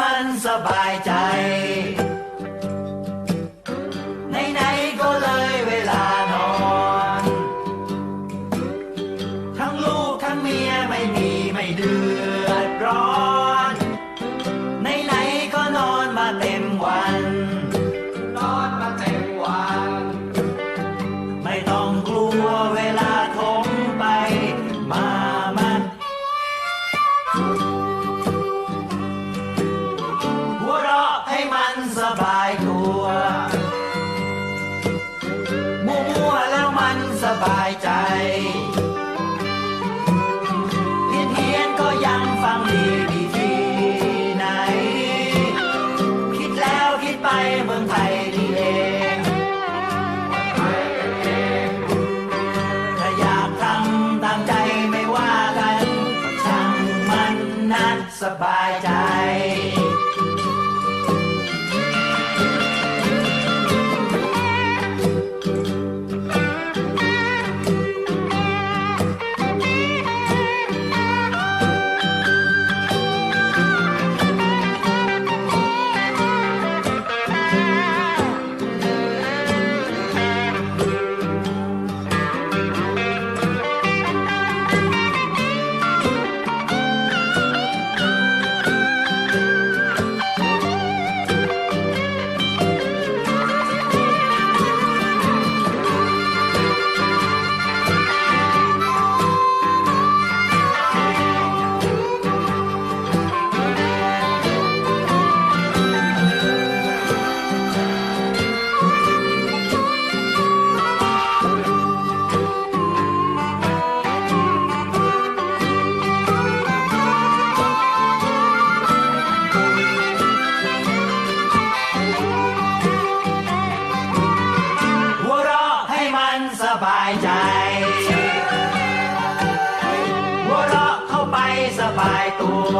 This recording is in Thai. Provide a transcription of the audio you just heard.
มันสบายใจ ไหนๆก็เลยเวลานอน ทั้งลูกทั้งเมียไม่มีไม่เดือดร้อน ไหนๆก็นอนมาเต็มวัน สบายใจเพียนเพียนก็ยังฟังดีดีที่ไหน คิดแล้วคิดไปเมืองไทยนี่เองถ้าอยากทำตามใจไม่ว่ากันช่างมันนัดสบายใจ หัวเราะเข้าไปสบายตัว